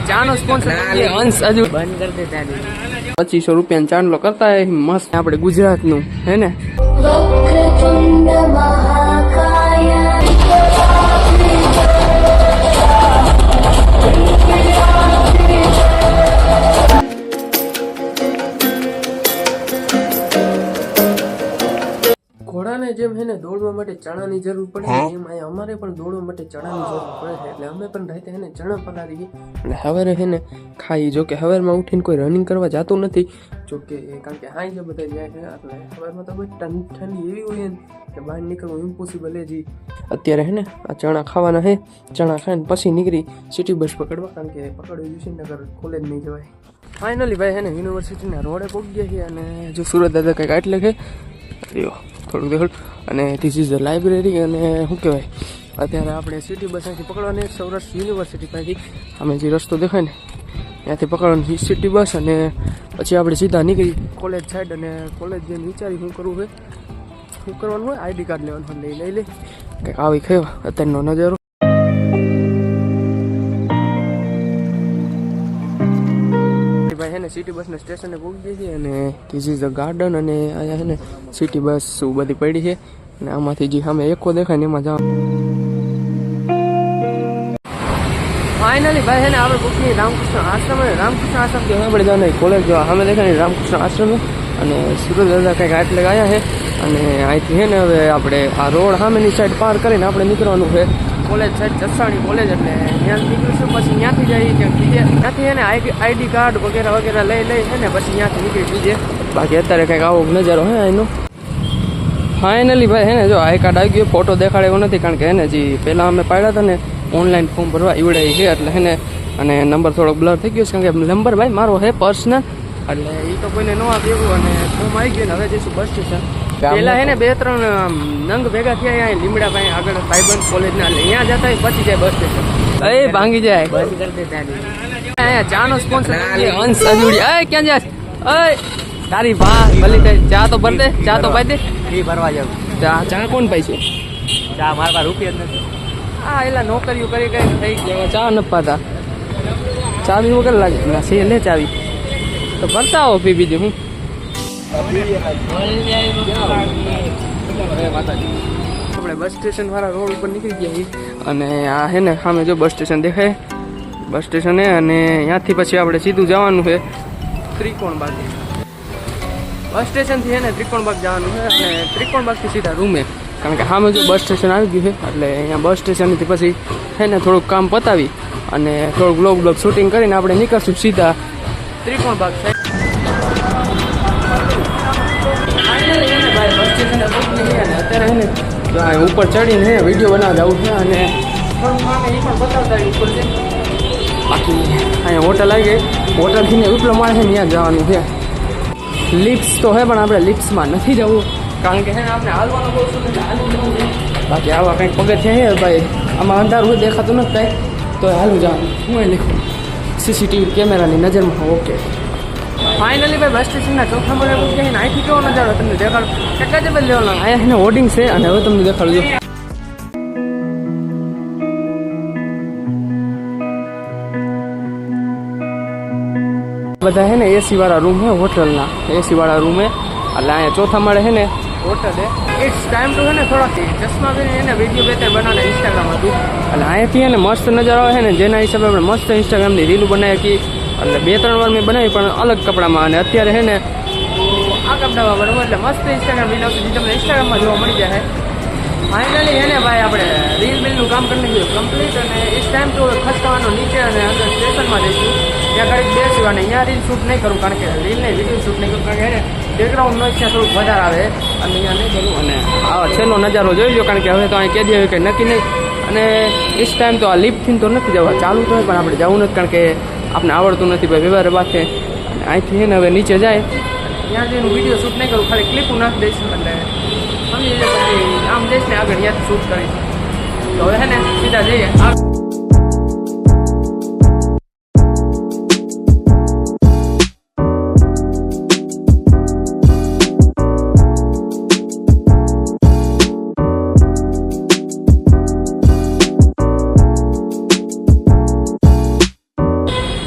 ચાનો સ્પોન્સર અંશ હજુ બંધ કરી દે તારી પચીસો રૂપિયા ચાંદલો કરતા મસ્ત મસ્ત. આપણે ગુજરાતનું હે ને? જેમ હે ને દોડવા માટે ચણાની જરૂર પડે એમ અહીંયા અમારે પણ દોડવા માટે ચણાની જરૂર પડે છે. એટલે અમે પણ રાતે હે ને ચણા પલાળી અને સવારે હે ને ખાઈ જો કે સવારમાં ઉઠીને કોઈ રનિંગ કરવા જતું નથી. જો કે કારણ કે હાઈ જે બધા જાય છે એટલે સવારમાં તો કોઈ ઠંડી એવી હોય ને કે બહાર નીકળવું ઇમ્પોસિબલ જી. અત્યારે હે ને આ ચણા ખાવાના હે. ચણા ખાઈને પછી નીકળી સિટી બસ પકડવા કારણ કે પકડવી જોઈશે નગર કોલેજ નહીં જવાય. ફાઇનલી ભાઈ હે ને યુનિવર્સિટીના રોડે પહોંચી ગયા છે અને જો સુરત દાદા કંઈક આટલે છે. લ્યો થોડુંક દેખો અને ધીસ ઇઝ ધ લાઇબ્રેરી અને શું કહેવાય? અત્યારે આપણે સિટી બસ અહીંથી પકડવાની સૌરાષ્ટ્ર યુનિવર્સિટી પાસેથી. અમે જે રસ્તો દેખાય ને, ત્યાંથી પકડવાની સિટી બસ અને પછી આપણે સીધા નીકળી કોલેજ સાઈડ અને કોલેજ જઈને વિચારી શું કરવું હોય શું કરવાનું હોય? આઈડી કાર્ડ લેવાનું હોય, લઈ લઈ લે. કંઈક આવી ખયો અત્યારનો નજારો. ને સિટી બસના સ્ટેશને પહોંચી ગઈ છીએ અને ધીસ ઇઝ અ ગાર્ડન અને અહીંયા છે ને સિટી બસ બધી પડી છે અને આમાંથી જે સામે એકો દેખાય ને એમાં જાવ ફાઇનલી ભાઈ છે ને આપણે પૂછીએ રામકૃષ્ણ આશ્રમ અને રામકૃષ્ણ આશ્રમ જે આપણે જવાના કોલેજ જવા. સામે દેખાય રામકૃષ્ણ આશ્રમ અને સુરત દાદા કંઈક આટલે આવ્યા છે અને અહીંથી છે ને હવે આપણે આ રોડ સામેની સાઈડ પાર કરીને આપણે નીકળવાનું છે. કોલેજ છે જસાણી કોલેજ એટલે ત્યાં નીકળીશું, પછી ત્યાંથી જઈએ કે ત્યાંથી એને આઈડી કાર્ડ વગેરે વગેરે લઈ લઈ છે ને, પછી ત્યાંથી નીકળી બીજે. બાકી અત્યારે કંઈક આવો નજારો હે એનો ફાઇનલી ભાઈ, હે જો આઈ કાર્ડ આવી ગયો ફોટો દેખાડે એવો નથી, કારણ કે એને જે પહેલાં અમે પાડ્યા હતા ને ઓનલાઈન ફોર્મ ભરવા ઈવડાઈ છે, એટલે હેને અને નંબર થોડોક બ્લર થઈ ગયો છે, કારણ કે નંબર ભાઈ મારો હે પર્સનલ એટલે એ તો કોઈને ન આપી અને ફોર્મ આવી ગયું ને, હવે જઈશું બસ સ્ટેશન પહેલા હે ને બે ત્રણ નંગ ભેગા થયા અહીંયા લીમડા ભાઈ આગળ ભાઈબંધ કોલેજના ના અહીંયા જતા પછી જાય બસ સ્ટેશન એ ભાંગી જાય. બંધ કરી અહીંયા ચાનો સ્પોન્સર અંશ અજુડી. એ ક્યાં જાય એ તારી ભા ભલી થઈ ચા તો ભર દે ચા તો પાઈ દે. ફી ભરવા જાવ ચા ચા કોણ પાઈ ચા મારા પાસે રૂપિયા જ નથી. હા એલા નોકરીઓ કરી કઈ થઈ ગયા. ચા ન પાતા. ચાવી વગર લાગે. ના છે લે ચાવી. તો ભરતા આવો પી બીજું હું આપણે બસ સ્ટેશન વાળા રોડ ઉપર નીકળી ગયા અને આ હે ને, સામે જો બસ સ્ટેશન દેખાય. બસ સ્ટેશન હે અને ત્યાંથી પછી આપણે સીધું જવાનું છે ત્રિકોણ ત્રિકોણબાગ બસ સ્ટેશનથી છે ને ત્રિકોણ બાગ જવાનું છે અને ત્રિકોણ બાગથી સીધા રૂમે. કારણ કે સામે જો બસ સ્ટેશન આવી ગયું છે, એટલે અહીંયા બસ સ્ટેશનથી પછી છે ને થોડુંક કામ પતાવી અને થોડુંક બ્લોગ બ્લોગ શૂટિંગ કરીને આપણે નીકળશું સીધા ત્રિકોણ બાગ સાઈડ છે ને? તો આ ઉપર ચડીને વીડિયો બનાવવા જવું છે અને છે બાકી અહીંયા હોટલ આવી ગઈ. હોટલથી ને ઉપલો માણસ ત્યાં જવાનું છે. લિપ્સ તો હે પણ આપણે લિપ્સમાં નથી જવું. કારણ કે હે આપણે હાલવાનું બહુ હાલવું બાકી આવા કંઈક પગથિયા છે ભાઈ. આમાં અંધારું દેખાતું નથી કાંઈ. તો હાલું જવાનું. હું એ લીખું. સીસીટીવી કેમેરાની નજરમાં ઓકે. ફાઇનલી ભાઈ બસ સ્ટેશનના ચોથા મને પહોંચી ગયા ને અહીંથી કેવો નજારો તમને દેખાડો. કેટલા જ બધા લેવાના? અહીંયા એને હોર્ડિંગ છે અને હવે તમને દેખાડું બધા હે ને એસી વાળા રૂમ હે હોટલના એસી વાળા રૂમ હે એટલે અહીંયા ચોથા માળે હે ને હોટલ હે ઇટ્સ ટાઈમ ટુ હે ને થોડાક ચશ્મા પહેરીને એને વીડિયો બેટર ત્રણ બનાવે ઇન્સ્ટાગ્રામ હતું. એટલે અહીંયાથી હે ને મસ્ત નજારો હે ને જેના હિસાબે આપણે મસ્ત ઇન્સ્ટાગ્રામની રીલ બનાવી શકીએ એટલે બે ત્રણ વાર મેં બનાવી પણ અલગ કપડામાં. અને અત્યારે હે ને, આ કપડામાં બનાવું એટલે મસ્ત ઇન્સ્ટાગ્રામ રીલ આવશે તમને ઇન્સ્ટાગ્રામમાં જોવા મળી જાય. ફાઇનલી એને ભાઈ, આપણે રીલ બિલનું કામ કરી લીધું કમ્પ્લીટ અને ઇટ્સ ટાઈમ ટુ ખસકાવાનો નીચે અને અંદર સ્ટેશનમાં જઈશું. ત્યાં ઘડીક બેસ્યું અને અહીંયા રીલ શૂટ નહીં કરું, કારણ કે રીલ નહીં વીડિયો શૂટ નહીં કરું, કારણ કે એને બેકગ્રાઉન્ડ નોઈસ ત્યાં થોડુંક વધારે આવે. અને અહીંયા નહીં કરું, અને આ છેલ્લો નજારો જોઈ લો કારણ કે હવે તો અહીં કહી દે કે નક્કી નહીં. અને ઇસ ટાઈમ તો આ લિફ્ટથી તો નથી જવા, ચાલુ તો પણ આપણે જવું નથી, કારણ કે આપણે આવડતું નથી ભાઈ, વ્યવહાર બાકે અને અહીંથી છે ને હવે નીચે જાય. ત્યાં જઈને વીડિયો શૂટ નહીં કરું, ખાલી ક્લિપું નાખી દઈશ એટલે આમ જઈશ ને આગળ ત્યાંથી શૂટ કરીશ. તો હવે છે ને, સીધા જઈએ.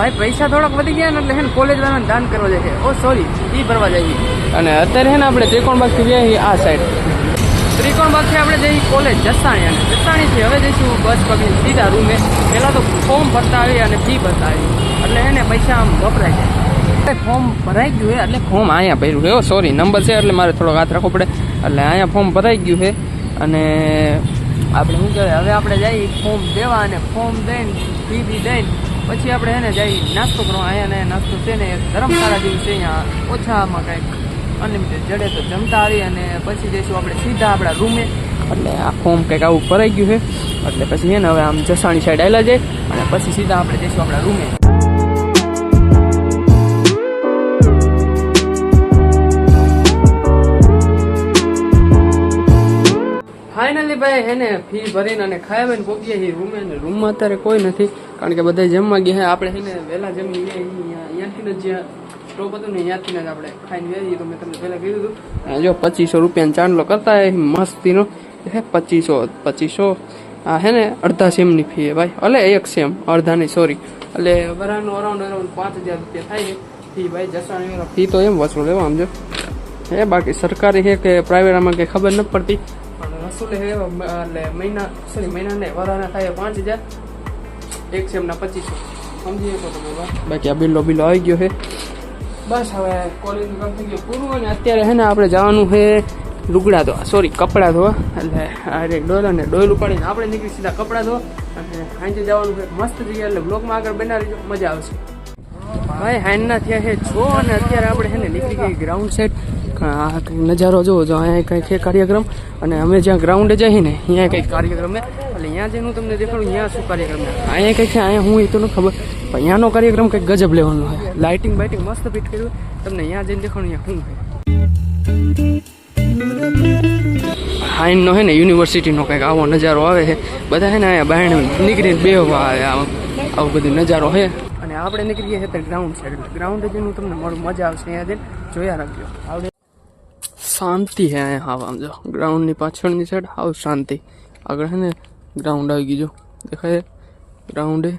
ભાઈ પૈસા થોડાક વધી ગયા ને એટલે હે ને કોલેજ વાળાને દાન કરવા જાય છે ઓ સોરી ઈ ભરવા જઈએ. અને અત્યારે હે ને આપણે ત્રિકોણબાગથી ગયા જઈએ આ સાઈડ ત્રિકોણબાગથી આપણે જઈએ કોલેજ જસાણી અને જસાણીથી હવે જઈશું બસ પકડી સીધા રૂમે. પહેલાં તો ફોર્મ ભરતા આવી અને ફી ભરતા આવી એટલે એને પૈસા આમ વપરાય જાય. ફોર્મ ભરાઈ ગયું છે એટલે ફોર્મ અહીંયા ભર્યું છે સોરી નંબર છે એટલે મારે થોડોક હાથ રાખવો પડે. એટલે અહીંયા ફોર્મ ભરાઈ ગયું છે અને આપણે શું કહેવાય હવે આપણે જઈએ ફોર્મ દેવા અને ફોર્મ દઈને ફી બી દઈને પછી આપણે એને જઈ નાસ્તો કરવા અહીંયા ને નાસ્તો છે ને, ધર્મશાળા જેવું છે અહીંયા. ઓછામાં કંઈક અનલિમિટેડ જડે તો જમતા આવી અને પછી જઈશું આપણે સીધા આપણા રૂમે. એટલે આ ફોર્મ કંઈક આવું ભરાઈ ગયું છે. એટલે પછી છે ને, હવે આમ જસાણી સાઈડ આવેલા જાય અને પછી સીધા આપણે જઈશું આપણા રૂમે. ફાઇનલી ભાઈ હેને ફી ભરીને અને ભાઈને પોગીએ છીએ રૂમે ને રૂમમાં અત્યારે કોઈ નથી. કારણ કે બધા જમવા ગયા આપણે હેને વહેલા જમી અહીંયાથી જ જ્યાં સ્ટોપ હતું ને ત્યાંથી જ આપણે ખાઈને વેરીએ તો મેં તમને પહેલાં કીધું હતું. જો પચીસો રૂપિયાનો ચાંદલો કરતા હોય મસ્તીનો. હે પચીસો પચીસો. આ હે ને અડધા સેમની ફી એ ભાઈ. અલે એક સેમ, અડધાની સોરી એટલે વરાનો અરાઉન્ડ અરાઉન્ડ પાંચ હજાર રૂપિયા થાય ને ફી ભાઈ જસાણી ફી તો એમ વસૂલ એવો આમ જો. હે, બાકી સરકારી છે કે પ્રાઇવેટ આમાં કંઈ ખબર નથી પડતી. મ- એટલે મહિના સોરી મહિના ને વરાના થાય પાંચ હજાર. એક સેમના પચીસો. સમજી શકો તમે બાકી આ બિલ્લો બિલ્લો આવી ગયો છે બસ હવે કોલેજનું કામ થઈ ગયું. પૂરું અને અત્યારે છે ને આપણે જવાનું છે લુગડા ધોવા. સોરી કપડાં ધોવા. એટલે અરે ડોલ અને ડોલ ઉપાડીને આપણે નીકળી સીધા કપડાં ધોવા. અને સાંજે જવાનું છે મસ્ત જગ્યા એટલે બ્લોકમાં આગળ બનાવી મજા આવશે. ભાઈ હાઈનના થયા છે છો અને અત્યારે આપણે છે ને નીકળી ગઈ ગ્રાઉન્ડ સાઈડ આ નજારો જોવો જો, અહીંયા કંઈક કાર્યક્રમ. અને અમે જ્યાં ગ્રાઉન્ડે જઈએ ને અહીંયા કંઈક કાર્યક્રમ એટલે અહીંયા જઈને હું તમને દેખાડું, અહીંયા શું કાર્યક્રમ અહીંયા કંઈક છે, અહીંયા હું એ તો ખબર. અહીંયાનો કાર્યક્રમ કંઈક ગજબ લેવાનો હોય. લાઇટિંગ બાઇટિંગ મસ્ત ફિટ કર્યું. તમને અહીંયા જઈને દેખાડું, અહીંયા શું હાઈનનો હે ને યુનિવર્સિટીનો કંઈક આવો નજારો આવે છે. બધા હે ને અહીંયા બહાર નીકળીને બેહવા આવે આવું બધું નજારો છે અને આપણે નીકળીએ છીએ ગ્રાઉન્ડ સાઈડ ગ્રાઉન્ડ જઈને હું તમને મળું મજા આવશે અહીંયા જઈને. જોયા રાખજો. આવડે શાંતિ છે અહીંયા હાવ જો. ગ્રાઉન્ડની પાછળની સાઈડ હાવ શાંતિ. આગળ છે ને ગ્રાઉન્ડ આવી ગયું, જો. દેખાય ગ્રાઉન્ડે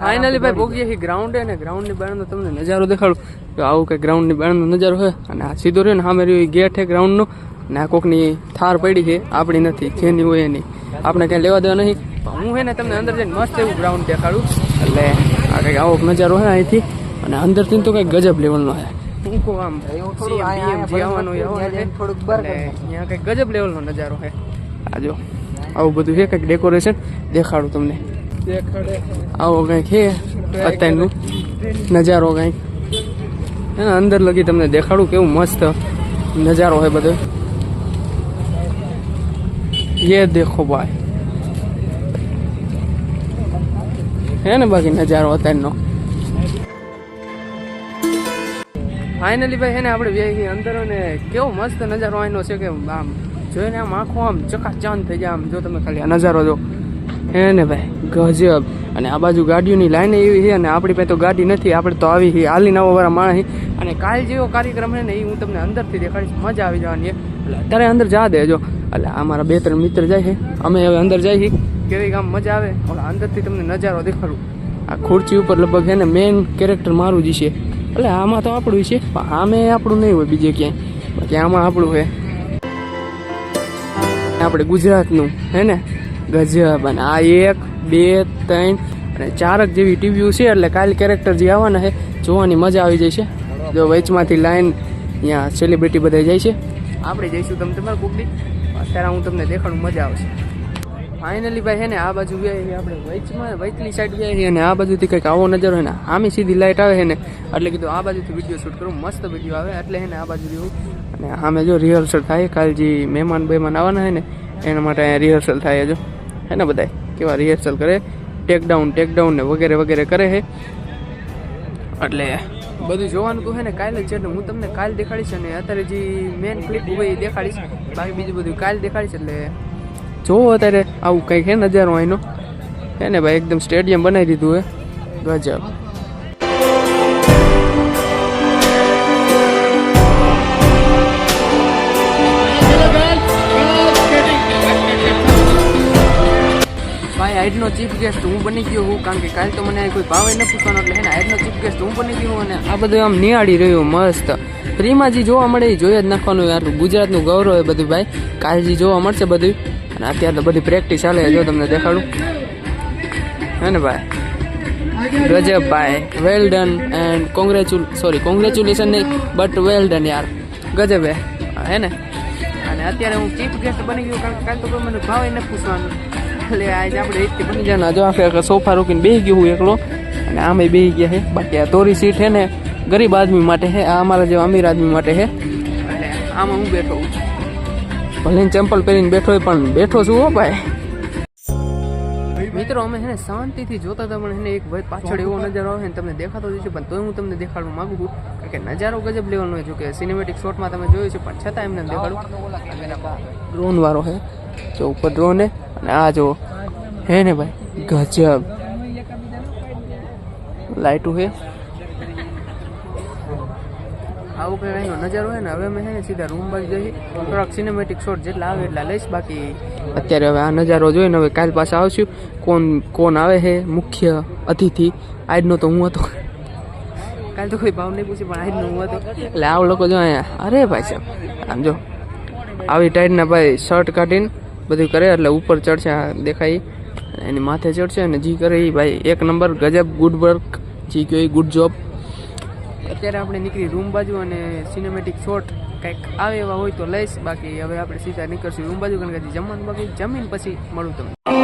ફાઇનલી ભાઈ પહોંચીએ છીએ ગ્રાઉન્ડે અને ગ્રાઉન્ડની બહારનો તમને નજારો દેખાડું. તો આવું કંઈ ગ્રાઉન્ડની બહારનો નજારો છે અને આ સીધો રહ્યો ને સામે રહ્યું ગેટ છે ગ્રાઉન્ડનો ને આ કોકની થાર પડી છે, આપણી નથી, જેની હોય એની. આપણે ક્યાંય લેવા દેવા નહીં. હું છે ને તમને અંદર જઈને મસ્ત એવું ગ્રાઉન્ડ દેખાડું. એટલે આ કંઈક આવો નજારો છે અહીંથી, અને અંદરથી તો કંઈક ગજબ લેવલનો છે આખું આમ સીએમ આવવાનું અહીંયા કંઈક ગજબ લેવલનો નજારો છે આજો આવું બધું છે કંઈક ડેકોરેશન દેખાડું તમને. આવો કંઈક છે અત્યારનું નજારો કંઈક. એના અંદર લગી તમને દેખાડું કેવું મસ્ત નજારો હોય બધો. યે દેખો ભાઈ. હે ને બાકી નજારો અત્યારનો. ફાઇનલી ભાઈ, હે ને આપણે ગઈ અંદર અને કેવો મસ્ત નજારો આનો છે કે આમ, જોઈને આમ આંખો આમ ચકાચાંદ થઈ જાય આમ, જો તમે ખાલી આ નજારો જો. હે ને ભાઈ, ગજબ. અને આ બાજુ ગાડીઓની લાઈન એવી છે અને આપણી પાસે તો ગાડી નથી, આપણે તો આવી છે હાલી નવો વાળા માણસ. અને કાલ જેવો કાર્યક્રમ છે ને એ હું તમને અંદરથી દેખાડીશ, મજા આવી જવાની એટલે અત્યારે અંદર જા દેજો એટલે આ મારા બે ત્રણ મિત્ર જાય છે અમે હવે અંદર જઈએ કેવી આમ મજા આવે? ઓલા અંદરથી તમને નજારો દેખાડું. આ ખુરચી ઉપર લગભગ છે ને મેઇન કેરેક્ટર મારું જ છે. એટલે આમાં તો આપણું છે. પણ આમે આપણું નહીં હોય બીજે ક્યાંય. બાકી આમાં આપણું છે. આપણે ગુજરાતનું, હે ને? ગજબ. અને આ એક, બે, ત્રણ અને ચારક જેવી ટીવીઓ છે, એટલે કાલ કેરેક્ટર જે આવવાના છે, જોવાની મજા આવી જાય છે. જો વચમાંથી લાઈન અહીંયા સેલિબ્રિટી બધા જાય છે. આપણે જઈશું તમે તમારા કુકડી અત્યારે હું તમને દેખાડું, મજા આવશે. ફાઇનલી ભાઈ છે ને, આ બાજુ છીએ આપણે વચમાં વચલી સાઈડ છીએ અને આ બાજુથી કંઈક આવો નજર હોય ને, આમી સીધી લાઇટ આવે છે ને, એટલે કીધું આ બાજુથી વીડિયો શૂટ કરું, મસ્ત વીડિયો આવે, એટલે છે ને, આ બાજુ રહ્યું. અને આમે જો રિહર્સલ થાય કાલ જે મહેમાન બહેમાન આવવાના હોય ને, એના માટે અહીંયા રિહર્સલ થાય જો હે ને બધાય, કેવા રિહર્સલ કરે ટેક ડાઉન ટેક ડાઉન ને વગેરે વગેરે કરે છે એટલે બધું જોવાનું તો છે ને, કાલે જ છે એટલે હું તમને કાલ દેખાડીશ અને અત્યારે જે મેન ક્લિપ હોય એ દેખાડીશ, બાકી બીજું બધું કાલ દેખાડીશ એટલે જોવો અત્યારે આવું કંઈક હે નજારો અહીંનો હે ને ભાઈ, એકદમ સ્ટેડિયમ બનાવી દીધું હે. ગજબ ભાઈ, આજનો ચીફ ગેસ્ટ હું બની ગયો હું, કારણ કે કાલ તો મને કોઈ ભાવે ન પૂછવાનો, એટલે હે ને આજનો ચીફ ગેસ્ટ હું બની ગયો અને આ બધું આમ નિહાળી રહ્યું મસ્ત. ફ્રીમાં જે જોવા મળે એ જોઈ જ નાખવાનું યાર, ગુજરાતનું ગૌરવ એ બધું ભાઈ. કાલજી જોવા મળશે બધું અને અત્યારે તો બધી પ્રેક્ટિસ ચાલે છે. જો તમને દેખાડું. હે ને ભાઈ? ગજબ ભાઈ well done and congratul sorry congratulation નહીં બટ વેલ ડન યાર. ગજબ, હે હે ને? અને અત્યારે હું ચીફ ગેસ્ટ બની ગયો, કારણ કે કાલ તો કોઈ મને ભાવે ન પૂછવાનું. એટલે આજે આપણે રીતે બની જવાના જો આખે આખા સોફા રોકીને બેસી ગયો હું એકલો. અને આમે બેસી ગયા છે બાકી આ તોરી સીટ છે ને, ગરીબ આદમી માટે છે આ અમારા જેવા અમીર આદમી માટે છે એટલે આમાં હું બેઠો છું. ભલે ચંપલ પહેરીને બેઠો પણ બેઠો છું હો ભાઈ. મિત્રો, અમે એને શાંતિથી જોતા હતા, પણ એને એક ભાઈ પાછળ એવો નજારો આવે ને તમને દેખાતો જ છે પણ તોય હું તમને દેખાડવા માંગુ છું, કારણ કે નજારો ગજબ લેવાનો જો કે સિનેમેટિક શોટમાં તમે જોયું છે, પણ છતાં એમને દેખાડું. ડ્રોન વાળો હે, જો ઉપર ડ્રોન હે, અને આ જો હે ને ભાઈ, ગજબ. લાઇટું હે. આવું કંઈ અહીંનો નજારો હોય ને, હવે મેં સીધા રૂમ બાજુ જઈ થોડાક સિનેમેટિક શોટ જેટલા આવે એટલા લઈશ. બાકી અત્યારે હવે આ નજારો જોઈને હવે કાલ પાછા આવશું. કોણ કોણ આવે છે? મુખ્ય અતિથિ. આજનો તો હું હતો. કાલ તો કોઈ ભાવ નહીં પૂછી પણ આજનો હું હતો. એટલે આવ લોકો જો અહીંયા, અરે ભાઈ સાહેબ, આમ જો. આવી ટાઈટના ભાઈ શર્ટ કાઢીને બધું કરે, એટલે ઉપર ચડશે દેખાય. એની માથે ચડશે અને જી કરે એ ભાઈ. એક નંબર ગજબ ગુડ વર્ક જી કયો ગુડ જોબ અત્યારે આપણે નીકળી રૂમ બાજુ અને સિનેમેટિક શોટ કંઈક આવે એવા હોય તો લઈશ. બાકી હવે આપણે સીધા નીકળશું રૂમ બાજુ, કારણ કે જમવાનું બાકી. જમીન પછી મળું તમને.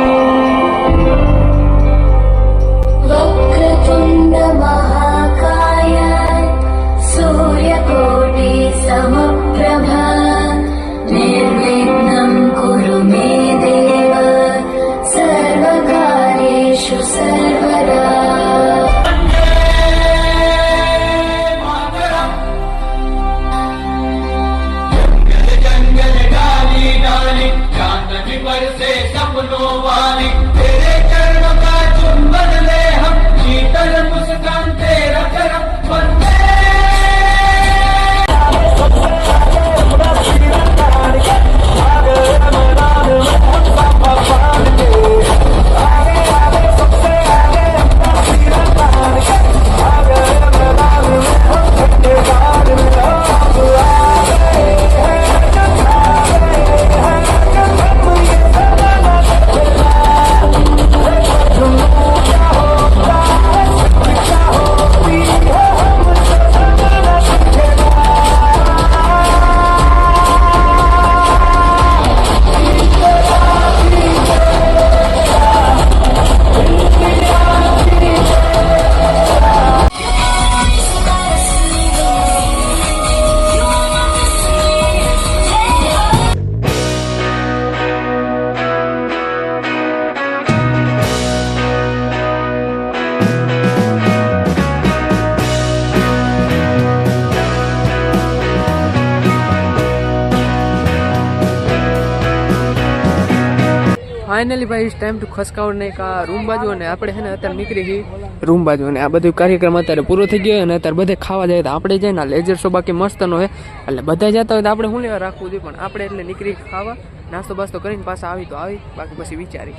ફાઇનલી ભાઈ ટાઈમ ટુ ખસકાવડ નહીં આ રૂમ બાજુ અને આપણે છે ને અત્યારે નીકળી ગઈ રૂમ બાજુ અને આ બધું કાર્યક્રમ અત્યારે પૂરો થઈ ગયો અને અત્યારે બધે ખાવા જાય તો આપણે જાય ને લેજર શો બાકી મસ્તનો હોય એટલે બધા જતા હોય તો આપણે શું લેવા રાખવું જોઈએ? પણ આપણે એટલે નીકળી ખાવા, નાસ્તો બાસ્તો કરીને પાછા આવી તો આવી, બાકી પછી વિચારી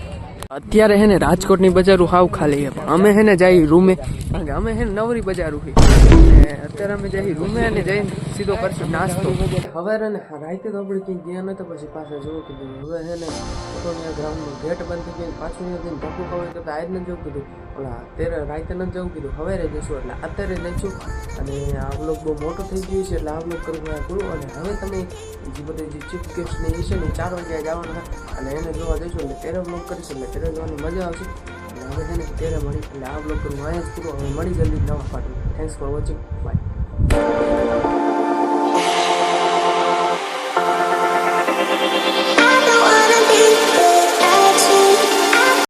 અત્યારે હે ને રાજકોટની બજારું હાવ ખાલી છે, પણ અમે હે ને જઈ રૂમે. કારણ કે અમે હે ને નવરી બજારું છે. અત્યારે અમે જઈ રૂમે અને જઈને સીધો કરશું નાસ્તો. હવે ને રાતે તો આપણે ક્યાંય ગયા નતા, પછી પાછા જોવું કીધું. હવે હે ને ગ્રાઉન્ડનું ગેટ બંધ થઈ ગયું, પાછું ધક્કો ખબર કરતા આજ જવું કીધું. ઓલા અત્યારે રાતે ન જવું કીધું. હવે જશું એટલે અત્યારે જઈશું અને આ બ્લોગ બહુ મોટો થઈ ગયો છે એટલે આ બ્લોગ કરવું પૂરું અને હવે તમે જે બધે જે ચીફ ગેસ્ટ ને છે ને ચાર વાગ્યા જવાના અને એને જોવા જઈશું એટલે ત્યારે બ્લોગ કરીશું એટલે તેરે જોવાની મજા આવશે. અને હવે છે ને તેરે મળી, એટલે આ બ્લોગ કરવું અહીંયા જ પૂરું હવે મળી જલ્દી નવા party thanks for watching bye